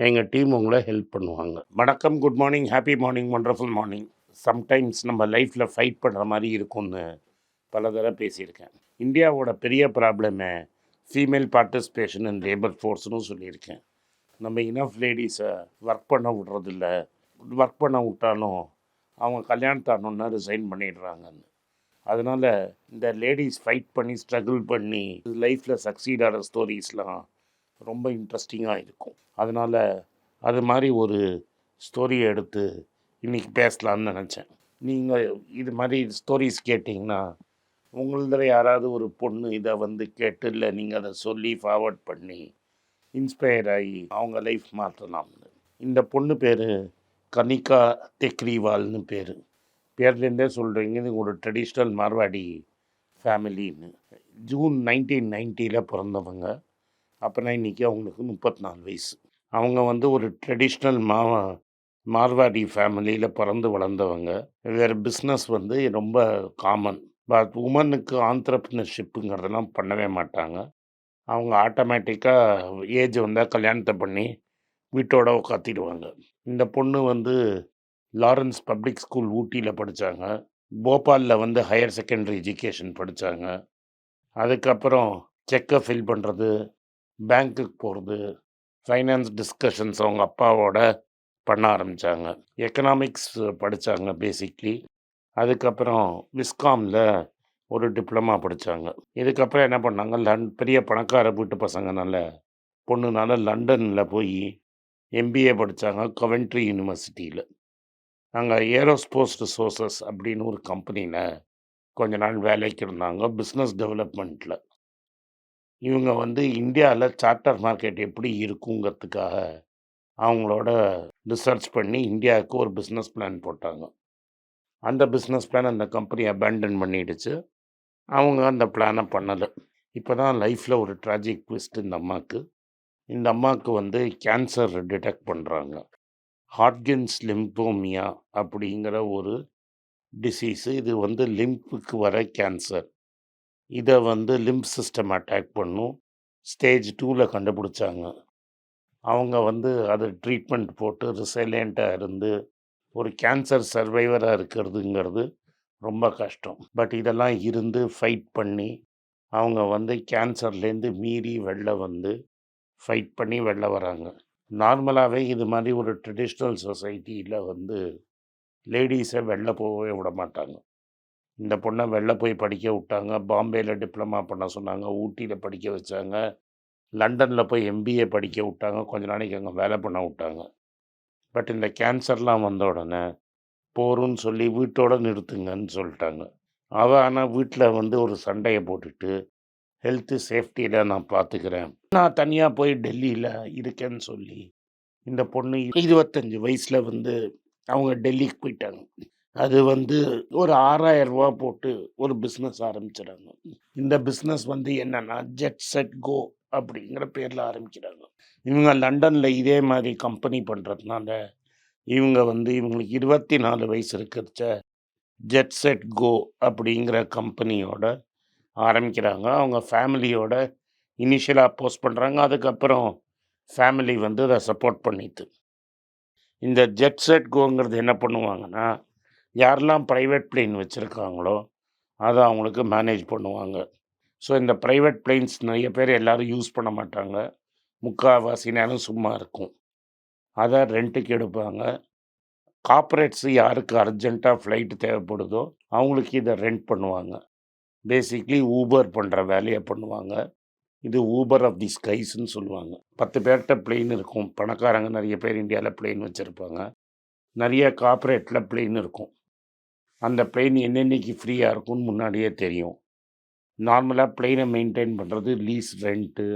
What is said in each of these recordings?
எங்கள் டீம் உங்களை ஹெல்ப் பண்ணுவாங்க. வணக்கம், good morning, happy morning, wonderful morning. Sometimes நம்ம லைஃப்பில் ஃபைட் பண்ணுற மாதிரி இருக்கும்னு பல தடவை பேசியிருக்கேன். இந்தியாவோட பெரிய ப்ராப்ளமே ஃபீமேல் பார்ட்டிசிபேஷன் இன் லேபர் ஃபோர்ஸ்னு சொல்லியிருக்கேன். நம்ம இனஃப் லேடிஸை ஒர்க் பண்ண விடுறதில்ல. ஒர்க் பண்ண விட்டாலும் அவங்க கல்யாணத்தை ஆனோனே ரிசைன் பண்ணிடுறாங்கன்னு. அதனால இந்த லேடீஸ் ஃபைட் பண்ணி, ஸ்ட்ரகிள் பண்ணி லைஃப்பில் சக்சீட் ஆகிற ஸ்டோரிஸ்லாம் ரொம்ப இன்ட்ரெஸ்டிங்காக இருக்கும். அதனால் அது மாதிரி ஒரு ஸ்டோரியை எடுத்து இன்றைக்கி பேசலாம்னு நினச்சேன் நீங்கள் இது மாதிரி ஸ்டோரிஸ் கேட்டிங்கன்னா உங்களதில் யாராவது ஒரு பொண்ணு இதை வந்து கேட்டு, இல்லை நீங்கள் அதை சொல்லி ஃபார்வர்ட் பண்ணி, இன்ஸ்பயர் ஆகி அவங்க லைஃப் மாற்றலாம்னு இந்த பொண்ணு பேர் கனிகா தெக்ரிவால்னு பேர் பேர்லேருந்தே சொல்கிறீங்க இது ஒரு ட்ரெடிஷ்னல் மார்வாடி ஃபேமிலின்னு. ஜூன் நைன்டீன் நைன்ட்டியில் பிறந்தவங்க அப்போனா இன்னைக்கு அவங்களுக்கு 34 வயசு. அவங்க வந்து ஒரு ட்ரெடிஷ்னல் மா மார்வாடி ஃபேமிலியில் பிறந்து வளர்ந்தவங்க. வேறு பிஸ்னஸ் வந்து ரொம்ப காமன். பட் உமனுக்கு ஆன்ட்ரப்ரனர்ஷிப்ங்கிறதெல்லாம் பண்ணவே மாட்டாங்க. அவங்க ஆட்டோமேட்டிக்காக ஏஜ் வந்தால் கல்யாணத்தை பண்ணி வீட்டோட உட்காத்திடுவாங்க. இந்த பொண்ணு வந்து லாரன்ஸ் பப்ளிக் ஸ்கூல் ஊட்டியில் படித்தாங்க போபாலில் வந்து ஹையர் செகண்டரி எஜுகேஷன் படித்தாங்க அதுக்கப்புறம் செக்க ஃபில் பண்ணுறது பேங்க்குக்கு போகிறது ஃபைனான்ஸ் டிஸ்கஷன்ஸ் அவங்க அப்பாவோட பண்ண ஆரம்பித்தாங்க எக்கனாமிக்ஸ் படித்தாங்க பேசிக்லி. அதுக்கப்புறம் விஸ்காம்ல ஒரு டிப்ளமா படித்தாங்க இதுக்கப்புறம் என்ன பண்ணாங்க, லண் பெரிய பணக்கார வீட்டு பசங்கனால பொண்ணுனால லண்டனில் போய் எம்பிஏ படித்தாங்க கவென்ட்ரி யூனிவர்சிட்டியில் அங்கே ஏரோஸ்போஸ் ரிசோர்ஸஸ் அப்படின்னு ஒரு கம்பெனியில் கொஞ்ச நாள் வேலைக்கு இருந்தாங்க. பிஸ்னஸ் டெவலப்மெண்ட்டில் இவங்க வந்து இந்தியாவில் சார்ட்டர் மார்க்கெட் எப்படி இருக்குங்கிறதுக்காக அவங்களோட ரிசர்ச் பண்ணி இந்தியாவுக்கு ஒரு பிஸ்னஸ் பிளான் போட்டாங்க. அந்த பிஸ்னஸ் பிளான் அந்த கம்பெனி அபேண்டன் பண்ணிடுச்சு. அவங்க அந்த பிளானை பண்ணலை இப்போ தான் லைஃப்பில் ஒரு ட்ராஜிக் ட்விஸ்ட் இந்த அம்மாவுக்கு இந்த அம்மாவுக்கு வந்து கேன்சர் டிடெக்ட் பண்ணுறாங்க ஹார்ட்கின்ஸ் லிம்போமியா அப்படிங்கிற ஒரு டிசீஸு இது வந்து லிம்புக்கு வர கேன்சர். இதை வந்து லிம்ப் சிஸ்டம் அட்டாக் பண்ணும். ஸ்டேஜ் டூவில் கண்டுபிடிச்சாங்க. அவங்க வந்து அதை ட்ரீட்மெண்ட் போட்டு ரிசைலன்ட்டா இருந்து ஒரு கேன்சர் சர்வைவராக இருக்கிறதுங்கிறது ரொம்ப கஷ்டம். பட் இதெல்லாம் இருந்து ஃபைட் பண்ணி அவங்க வந்து கேன்சர்லேருந்து மீறி வெளில வந்து ஃபைட் பண்ணி வெளில வராங்க. நார்மலாகவே இது மாதிரி ஒரு ட்ரெடிஷ்னல் சொசைட்டியில் வந்து லேடிஸை வெளில போகவே விட மாட்டாங்க இந்த பொண்ணை வெளில போய் படிக்க விட்டாங்க. பாம்பேயில் டிப்ளமா பண்ண சொன்னாங்க. ஊட்டியில் படிக்க வச்சாங்க. லண்டனில் போய் எம்பிஏ படிக்க விட்டாங்க. கொஞ்ச நாளைக்கு அங்கே வேலை பண்ண விட்டாங்க. பட் இந்த கேன்சர்லாம் வந்த உடனே போரும்ன்னு சொல்லி வீட்டோடு நிறுத்துங்கன்னு சொல்லிட்டாங்க அவ ஆனால் வீட்டில் வந்து ஒரு சண்டையை போட்டுட்டு, ஹெல்த்து சேஃப்டியில் நான் பார்த்துக்கிறேன். நான் தனியாக போய் டெல்லியில் இருக்கேன்னு சொல்லி, இந்த பொண்ணு இருபத்தஞ்சி வயசில் வந்து அவங்க டெல்லிக்கு போயிட்டாங்க. அது வந்து ஒரு ஆறாயிரம் ரூபா போட்டு ஒரு பிஸ்னஸ் ஆரம்பிச்சிடாங்க இந்த பிஸ்னஸ் வந்து என்னன்னா, ஜெட் செட் கோ அப்படிங்கிற பேரில் ஆரம்பிக்கிறாங்க. இவங்க லண்டனில் இதே மாதிரி கம்பெனி பண்ணுறதுனால இவங்க வந்து இவங்களுக்கு 24 வயசு இருக்கிறச்ச ஜெட் செட் கோ அப்படிங்கிற கம்பெனியோட ஆரம்பிக்கிறாங்க. அவங்க ஃபேமிலியோட இனிஷியலாக போஸ்ட் பண்ணுறாங்க அதுக்கப்புறம் ஃபேமிலி வந்து அதை சப்போர்ட் பண்ணிட்டு இந்த ஜெட் செட் கோங்கிறது என்ன பண்ணுவாங்கன்னா, யாரெல்லாம் ப்ரைவேட் பிளேன் வச்சுருக்காங்களோ அதை அவங்களுக்கு மேனேஜ் பண்ணுவாங்க. ஸோ இந்த ப்ரைவேட் பிளேன்ஸ் நிறைய பேர் எல்லாரும் யூஸ் பண்ண மாட்டாங்க. முக்கால்வாசி நேரம் சும்மா இருக்கும். அதை ரெண்ட்டுக்கு எடுப்பாங்க. கார்ப்பரேட்ஸ் யாருக்கு அர்ஜெண்ட்டாக ஃப்ளைட் தேவைப்படுதோ, அவங்களுக்கு இதை ரெண்ட் பண்ணுவாங்க. பேசிக்லி ஊபர் பண்ணுற வேலையை பண்ணுவாங்க. இது ஊபர் ஆஃப் தி ஸ்கைஸ்ன்னு சொல்லுவாங்க. பத்து பேர்கிட்ட பிளெயின் இருக்கும். பணக்காரங்க நிறைய பேர் இந்தியாவில் பிளெயின் வச்சுருப்பாங்க நிறைய கார்ப்பரேட்ல பிளெயின் இருக்கும். அந்த பிளெயின் என்னென்னைக்கு ஃப்ரீயாக இருக்கும்னு முன்னாடியே தெரியும். நார்மலாக பிளெயினை மெயின்டைன் பண்ணுறது லீஸ் ரெண்ட்டு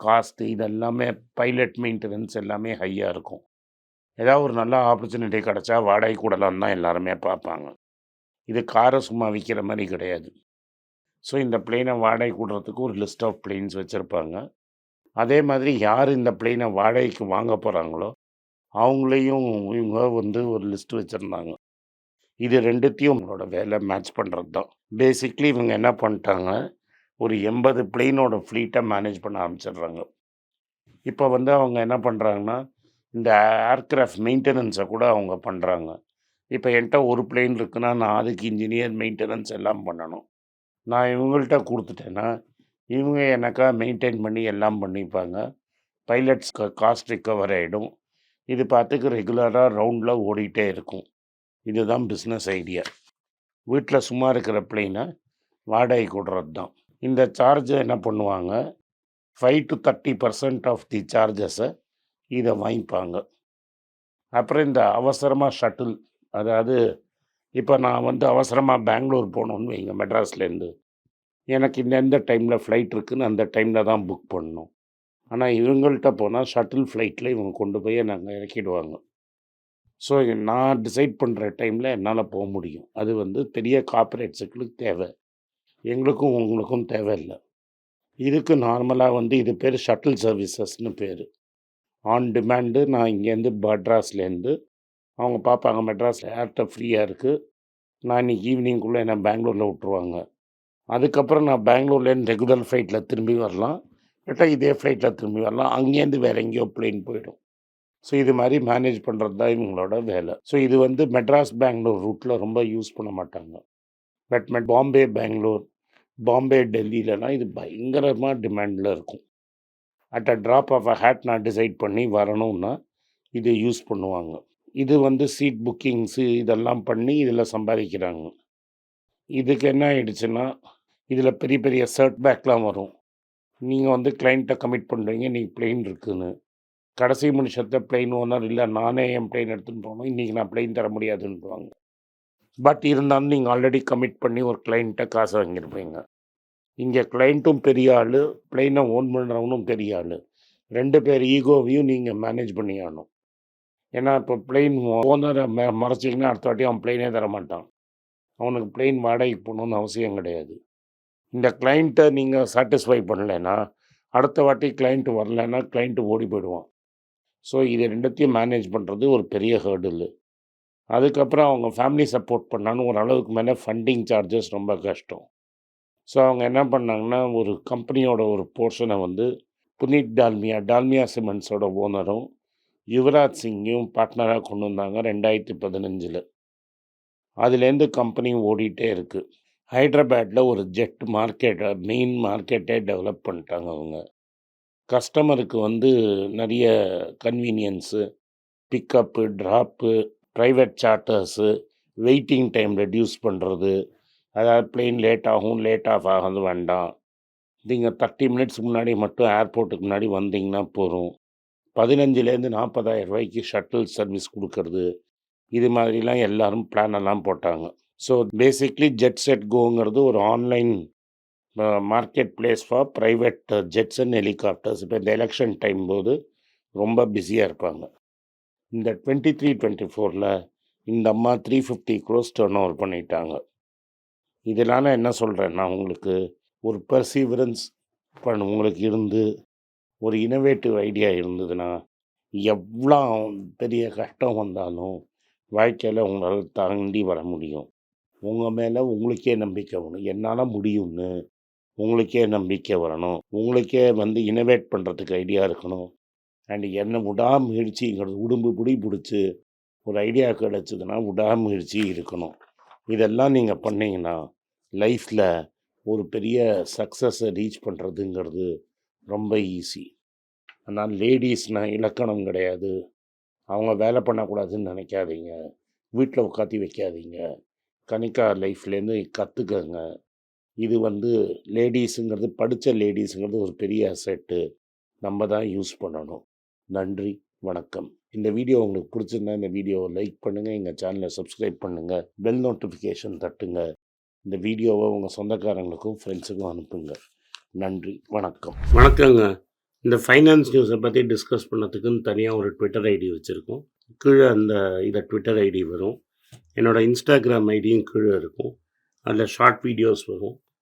காஸ்ட்டு இதெல்லாமே பைலட் மெயின்டெனன்ஸ் எல்லாமே ஹையாக இருக்கும். ஏதாவது ஒரு நல்ல ஆப்பர்ச்சுனிட்டி கிடச்சா வாடகை கூடலாம் தான் எல்லாருமே பார்ப்பாங்க இது காரை சும்மா விற்கிற மாதிரி கிடையாது ஸோ இந்த பிளெயினை வாடகை கூடுறதுக்கு ஒரு லிஸ்ட் ஆஃப் பிளெயின்ஸ் வச்சுருப்பாங்க அதே மாதிரி யார் இந்த பிளெயினை வாடகைக்கு வாங்க போகிறாங்களோ அவங்களையும் இவங்க வந்து ஒரு லிஸ்ட் வச்சுருந்தாங்க இது ரெண்டுத்தையும் உங்களோட வேலை மேட்ச் பண்ணுறது தான் பேசிக்லி இவங்க என்ன பண்ணிட்டாங்க ஒரு எண்பது பிளெயினோட ஃப்ளீட்டை மேனேஜ் பண்ண ஆரம்பிச்சிடுறாங்க. இப்போ வந்து அவங்க என்ன பண்ணுறாங்கன்னா இந்த ஏர்க்ராஃப்ட் மெயின்டெனன்ஸை கூட அவங்க பண்ணுறாங்க இப்போ என்கிட்ட ஒரு பிளெயின் இருக்குன்னா நான் அதுக்கு இன்ஜினியர் மெயின்டெனன்ஸ் எல்லாம் பண்ணணும். நான் இவங்கள்ட்ட கொடுத்துட்டேன்னா இவங்க எனக்கா மெயின்டைன் பண்ணி எல்லாம் பண்ணிப்பாங்க. பைலட்ஸ் காஸ்ட் ரிக்கவர் ஆகிடும் இது பார்த்துக்கு ரெகுலராக ரவுண்டில் ஓடிட்டே இருக்கும். இதுதான் பிஸ்னஸ் ஐடியா வீட்டில் சும்மா இருக்கிற பிளெயினை வாடகை கொடுறது தான் இந்த சார்ஜை என்ன பண்ணுவாங்க? Five to thirty percent of the சார்ஜஸை இதை வாங்கிப்பாங்க. அப்புறம் இந்த அவசரமாக ஷட்டில் அதாவது இப்போ நான் வந்து அவசரமாக பெங்களூர் போகணுன்னு வைங்க மெட்ராஸ்லேருந்து எனக்கு இந்த எந்த டைமில் ஃப்ளைட் இருக்குதுன்னு அந்த டைமில் தான் புக் பண்ணணும். ஆனால் இவங்கள்ட்ட போனால் ஷட்டில் ஃப்ளைட்டில் இவங்க கொண்டு போய் நாங்கள் இறக்கிடுவாங்க. ஸோ நான் டிசைட் பண்ணுற டைமில் என்னால் போக முடியும். அது வந்து பெரிய கார்ப்பரேட்ஸுக்கு தேவை. எங்களுக்கும் உங்களுக்கும் தேவையில்லை இதுக்கு நார்மலாக வந்து இது பேர் ஷட்டில் சர்வீசஸ்னு பேர். ஆன் டிமாண்டு நான் இங்கேருந்து மட்ராஸ்லேருந்து அவங்க பார்ப்பாங்க மெட்ராஸில் ஏர்ட்ட ஃப்ரீயாக இருக்குது நான் இன்னைக்கு ஈவினிங்குள்ளே என்ன பெங்களூரில் விட்ருவாங்க அதுக்கப்புறம் நான் பெங்களூர்லேருந்து ரெகுலர் ஃப்ளைட்டில் திரும்பி வரலாம். இல்லாட்டா இதே ஃப்ளைட்டில் திரும்பி வரலாம். அங்கேருந்து வேறு எங்கேயோ பிளேன் போயிடும். ஸோ இது மாதிரி மேனேஜ் பண்ணுறது தான் இவங்களோட வேலை. ஸோ இது வந்து மெட்ராஸ் பெங்களூர் ரூட்டில் ரொம்ப யூஸ் பண்ண மாட்டாங்க. பட் மெட் பாம்பே பெங்களூர் பாம்பே டெல்லியிலலாம் இது பயங்கரமாக டிமாண்டில் இருக்கும். At a drop of a hat நான் டிசைட் பண்ணி வரணும்னா இதை யூஸ் பண்ணுவாங்க. இது வந்து சீட் புக்கிங்ஸு இதெல்லாம் பண்ணி இதில் சம்பாதிக்கிறாங்க. இதுக்கு என்ன ஆயிடுச்சுன்னா இதில் பெரிய பெரிய சர்ட் பேக்லாம் வரும். நீங்கள் வந்து கிளைண்ட்டை கமிட் பண்ணுறீங்க நீங்கள் பிளெயின் இருக்குதுன்னு கடைசி நிமிஷத்தை பிளெயின் ஓனர் இல்லை நானே என் பிளெயின் எடுத்துன்னு போகணும் இன்றைக்கி நான் பிளெயின் தர முடியாதுன்றாங்க பட் இருந்தாலும் நீங்கள் ஆல்ரெடி கமிட் பண்ணி ஒரு கிளைண்ட்டை காசு வாங்கியிருப்பீங்க இங்கே கிளைண்ட்டும் பெரிய ஆள் பிளெயினை ஓன் பண்ணுறவனும் பெரிய ஆள். ரெண்டு பேர் ஈகோவையும் நீங்கள் மேனேஜ் பண்ணி ஆகணும். ஏன்னா இப்போ பிளெயின் ஓனரை ம மறைச்சிங்கன்னா அடுத்த வாட்டி அவன் பிளெயினே தர மாட்டான். அவனுக்கு பிளெயின் வாடகைக்கு போகணுன்னு அவசியம் கிடையாது. இந்த கிளைண்ட்டை நீங்கள் சாட்டிஸ்ஃபை பண்ணலைன்னா அடுத்த வாட்டி கிளைண்ட்டு வரலைன்னா கிளைண்ட்டு ஓடி போயிடுவான். ஸோ இது ரெண்டத்தையும் மேனேஜ் பண்ணுறது ஒரு பெரிய ஹேர்டில் அதுக்கப்புறம் அவங்க ஃபேமிலி சப்போர்ட் பண்ணாலும் ஓரளவுக்கு மேலே ஃபண்டிங் சார்ஜஸ் ரொம்ப கஷ்டம். ஸோ அவங்க என்ன பண்ணாங்கன்னா ஒரு கம்பெனியோட ஒரு போர்ஷனை வந்து புனித் டால்மியா டால்மியா சிமெண்ட்ஸோட ஓனரும் யுவராஜ் சிங்கையும் பார்ட்னராக கொண்டு வந்தாங்க ரெண்டாயிரத்தி பதினஞ்சில். அதுலேருந்து கம்பெனி ஓடிட்டே இருக்குது ஹைதராபாத்தில் ஒரு ஜெட் மார்க்கெட்டை மெயின் மார்க்கெட்டே டெவலப் பண்ணிட்டாங்க அவங்க. கஸ்டமருக்கு வந்து நிறைய convenience pickup drop private charters waiting time reduce பண்ணுறது அதாவது பிளெயின் லேட் ஆகும் லேட் ஆஃப் ஆகாது வேண்டாம். நீங்கள் தேர்ட்டி மினிட்ஸ் முன்னாடி மட்டும் ஏர்போர்ட்டுக்கு முன்னாடி வந்தீங்கன்னா போதும். பதினஞ்சுலேருந்து நாற்பதாயிரம் ரூபாய்க்கு ஷட்டில் சர்வீஸ் கொடுக்கறது இது மாதிரிலாம் எல்லோரும் பிளானெல்லாம் போட்டாங்க. ஸோ பேசிக்லி ஜெட் செட் கோங்கிறது ஒரு online market place for private jets and helicopters இப்போ இந்த எலெக்ஷன் டைம் போது ரொம்ப பிஸியாக இருப்பாங்க. இந்த டுவெண்ட்டி த்ரீ டுவெண்ட்டி ஃபோரில் இந்த அம்மா three fifty crores turn over பண்ணிட்டாங்க. இதனால் என்ன சொல்கிறேன்னா உங்களுக்கு? ஒரு பர்சீவரன்ஸ் பண்ண உங்களுக்கு இருந்து ஒரு இனோவேட்டிவ் ஐடியா இருந்ததுன்னா எவ்வளோ பெரிய கஷ்டம் வந்தாலும் வாழ்க்கையில் உங்களால் தாண்டி வர முடியும். உங்கள் மேலே உங்களுக்கே நம்பிக்கை வேணும் என்னால் முடியும்னு உங்களுக்கே நம்பிக்கை வரணும். உங்களுக்கே வந்து இனோவேட் பண்ணுறதுக்கு ஐடியா இருக்கணும். அண்ட் என்ன விடாமுயற்சிங்கிறது உடம்பு பிடி பிடிச்சி ஒரு ஐடியா கிடச்சிதுன்னா விடாமுயற்சி இருக்கணும். இதெல்லாம் நீங்கள் பண்ணிங்கன்னா லைஃப்பில் ஒரு பெரிய சக்ஸஸை ரீச் பண்ணுறதுங்கிறது ரொம்ப ஈஸி ஆனால் லேடிஸ்னால் இலக்கணம் கிடையாது. அவங்க வேலை பண்ணக்கூடாதுன்னு நினைக்காதீங்க. வீட்டில் உட்காத்தி வைக்காதீங்க. கணிக்கா லைஃப்லேருந்து கற்றுக்கங்க இது வந்து லேடிஸுங்கிறது படித்த லேடிஸுங்கிறது ஒரு பெரிய அசெட்டு நம்ம தான் யூஸ் பண்ணணும். நன்றி வணக்கம். இந்த வீடியோ உங்களுக்கு பிடிச்சிருந்தா இந்த வீடியோவை லைக் பண்ணுங்கள் எங்கள் சேனலை சப்ஸ்கிரைப் பண்ணுங்கள் பெல் நோட்டிஃபிகேஷன் தட்டுங்க. இந்த வீடியோவை உங்கள் சொந்தக்காரங்களுக்கும் ஃப்ரெண்ட்ஸுக்கும் அனுப்புங்க. நன்றி வணக்கம். வணக்கங்க. இந்த ஃபைனான்ஸ் நியூஸை பற்றி டிஸ்கஸ் பண்ணதுக்குன்னு தனியாக ஒரு ட்விட்டர் ஐடி வச்சுருக்கோம். கீழே அந்த இதை ட்விட்டர் ஐடி வரும். என்னோடய இன்ஸ்டாகிராம் ஐடியும் கீழே இருக்கும். அதில் ஷார்ட் வீடியோஸ் வரும்.